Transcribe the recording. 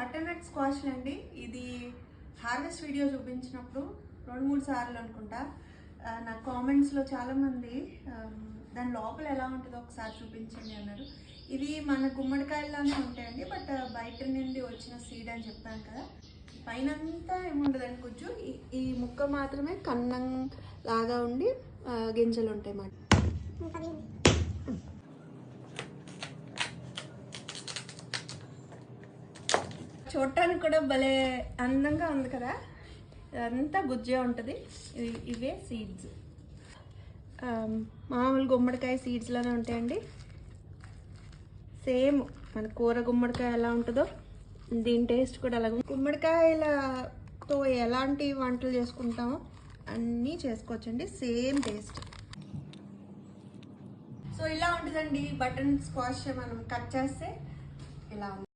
Butter స్క్వాష్లు అండి. ఇది harvest video చూపించినప్పుడు రెండు మూడు సార్లు అనుకుంటా. నా కామెంట్స్లో చాలామంది దాని లోపల ఎలా ఉంటుందో ఒకసారి చూపించండి అన్నారు. ఇది మన గుమ్మడికాయలానే ఉంటాయండి బట్ బయట నుండి వచ్చిన సీడ్ అని చెప్పాను కదా. పైన అంతా ఏముండదండి కొంచెం ఈ- ఈ ముక్క మాత్రమే కన్నం లాగా ఉండి గింజలు ఉంటాయి మాట చూడటానికి కూడా భలే అందంగా ఉంది కదా? ఇదంతా గుజ్జే ఉంటుంది. ఇవి- ఇవే సీడ్స్ మామూలు గుమ్మడికాయ సీడ్స్లోనే ఉంటాయండి. సేమ్ మన కూర గుమ్మడికాయ ఎలా ఉంటుందో దీని టేస్ట్ కూడా అలాగే గుమ్మడికాయలతో ఎలాంటి వంటలు చేసుకుంటామో అన్నీ చేసుకోవచ్చండి. Same taste. సో ఇలా ఉంటుందండి. బటన్ స్క్వాష్ మనం కట్ చేస్తే ఇలా ఉంది.